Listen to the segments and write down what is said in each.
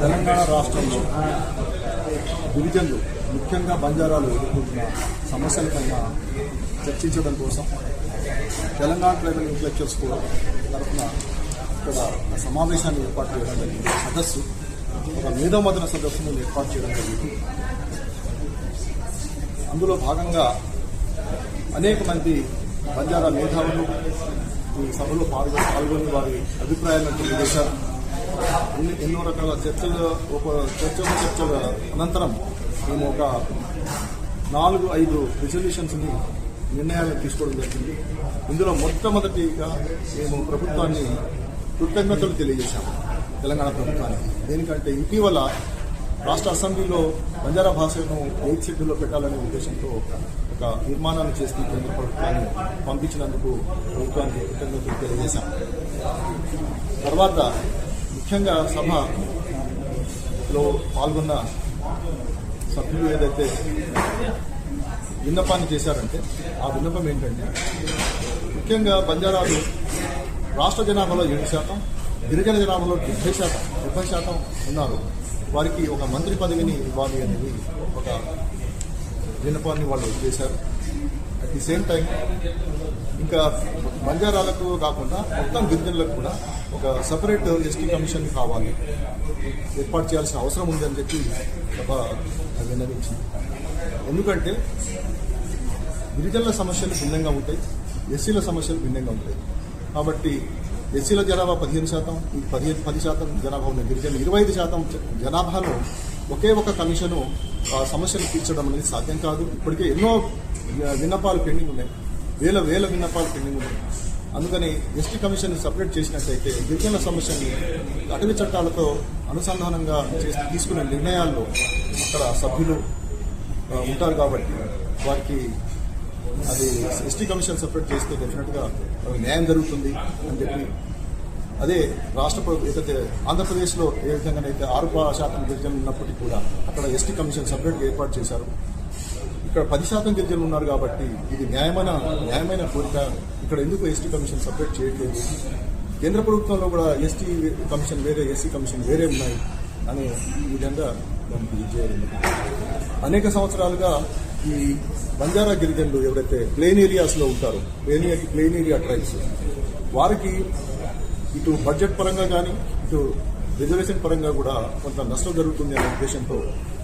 తెలంగాణ రాష్ట్రంలో గిరిజనులు ముఖ్యంగా బంజారాలు ఎదుర్కొంటున్న సమస్యలపైన చర్చించడం కోసం తెలంగాణ ట్రైబల్ ఇంటలెక్చువల్స్ కూడా తరఫున ఇక్కడ ఒక సమావేశాన్ని ఏర్పాటు చేయడం జరిగింది. సదస్సు ఒక మేధోమదన సదస్సును ఏర్పాటు చేయడం జరిగింది. అందులో భాగంగా అనేక మంది బంజారా మేధావులు ఈ సభలో పాల్గొని పాల్గొని వారి అభిప్రాయాలను తెలియజేశారు. ఎన్నో రకాల చర్చలు ఒక చర్చల చర్చల అనంతరం మేము ఒక నాలుగు ఐదు రిజల్యూషన్స్ని నిర్ణయాలను తీసుకోవడం జరిగింది. ఇందులో మొట్టమొదటిగా మేము ప్రభుత్వాన్ని కృతజ్ఞతలు తెలియజేశాము తెలంగాణ ప్రభుత్వానికి. దేనికంటే ఇటీవల రాష్ట్ర అసెంబ్లీలో బంజారా భాషను ఎయిత్ షెడ్యూల్లో పెట్టాలనే ఉద్దేశంతో ఒక నిర్మాణాన్ని చేసి కేంద్ర ప్రభుత్వాన్ని పంపించినందుకు ప్రభుత్వానికి కృతజ్ఞతలు తెలియజేశాం తర్వాత ముఖ్యంగా సభలో పాల్గొన్న సభ్యులు ఏదైతే విన్నపాన్ని చేశారంటే ఆ విన్నపం ఏంటంటే ముఖ్యంగా బంజారాలు రాష్ట్ర జనాభాలో ఏడు శాతం గిరిజన జనాభాలో డెబ్బై శాతం డెబ్బై శాతం ఉన్నారు. వారికి ఒక మంత్రి పదవిని ఇవ్వాలి అనేది ఒక విన్నపాన్ని వాళ్ళు చేశారు. అట్ ది సేమ్ టైం ఇంకా బంజారాలకు కాకుండా మొత్తం గిరిజనులకు కూడా ఒక సపరేట్ ఎస్టీ కమిషన్ కావాలి. ఏర్పాటు చేయాల్సిన అవసరం ఉంది అని చెప్పి సభ విన్నవించింది ఎందుకంటే గిరిజనుల సమస్యలు భిన్నంగా ఉంటాయి ఎస్సీల సమస్యలు భిన్నంగా ఉంటాయి. కాబట్టి ఎస్సీల జనాభా పదిహేను శాతం ఈ పదిహేను పది శాతం జనాభా ఉన్న గిరిజనులు ఇరవై ఐదు శాతం జనాభాలో ఒకే ఒక కమిషను ఆ సమస్యలు తీర్చడం అనేది సాధ్యం కాదు. ఇప్పటికే ఎన్నో విన్నపాలు పెండింగ్ ఉన్నాయి. వేల వేల విన్నపాలు పెండింగ్ ఉన్నాయి అందుకని ఎస్టీ కమిషన్ సపరేట్ చేసినట్టయితే గిరిజనుల సమస్యని అటవీ చట్టాలతో అనుసంధానంగా చేసి తీసుకునే నిర్ణయాల్లో అక్కడ సభ్యులు ఉంటారు కాబట్టి వారికి అది ఎస్టీ కమిషన్ సపరేట్ చేస్తే డెఫినెట్గా న్యాయం జరుగుతుంది అని చెప్పి అదే రాష్ట్ర ప్రభుత్వం ఏదైతే ఆంధ్రప్రదేశ్లో ఏ విధంగానైతే ఆరు శాతం గిరిజనులు ఉన్నప్పటికీ కూడా అక్కడ ఎస్టీ కమిషన్ సపరేట్గా ఏర్పాటు చేశారు. ఇక్కడ పది శాతం గిరిజనులు ఉన్నారు కాబట్టి ఇది న్యాయమైన న్యాయమైన కోరిక. ఇక్కడ ఎందుకు ఎస్టీ కమిషన్ సపరేట్ చేయట్లేదు? కేంద్ర ప్రభుత్వంలో కూడా ఎస్టీ కమిషన్ వేరే ఎస్సీ కమిషన్ వేరే ఉన్నాయి అని ఈ విధంగా దానికి ఇది చేయడం అనేక సంవత్సరాలుగా ఈ బంజారా గిరిజనులు ఎవరైతే ప్లేన్ ఏరియాస్లో ఉంటారో ప్లేన్ ప్లెయిన్ ఏరియా ట్రైబ్స్ వారికి ఇటు బడ్జెట్ పరంగా కానీ ఇటు రిజర్వేషన్ పరంగా కూడా కొంత నష్టం జరుగుతుంది అనే ఉద్దేశంతో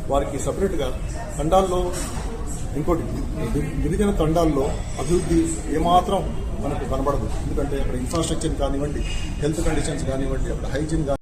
వారికి సపరేట్గా ఖండాల్లో ఇంకోటి గిరిజన తండాల్లో అభివృద్ధి ఏమాత్రం మనకు కనబడదు. ఎందుకంటే అక్కడ ఇన్ఫ్రాస్ట్రక్చర్ కానివ్వండి హెల్త్ కండిషన్స్ కానివ్వండి అక్కడ హైజీన్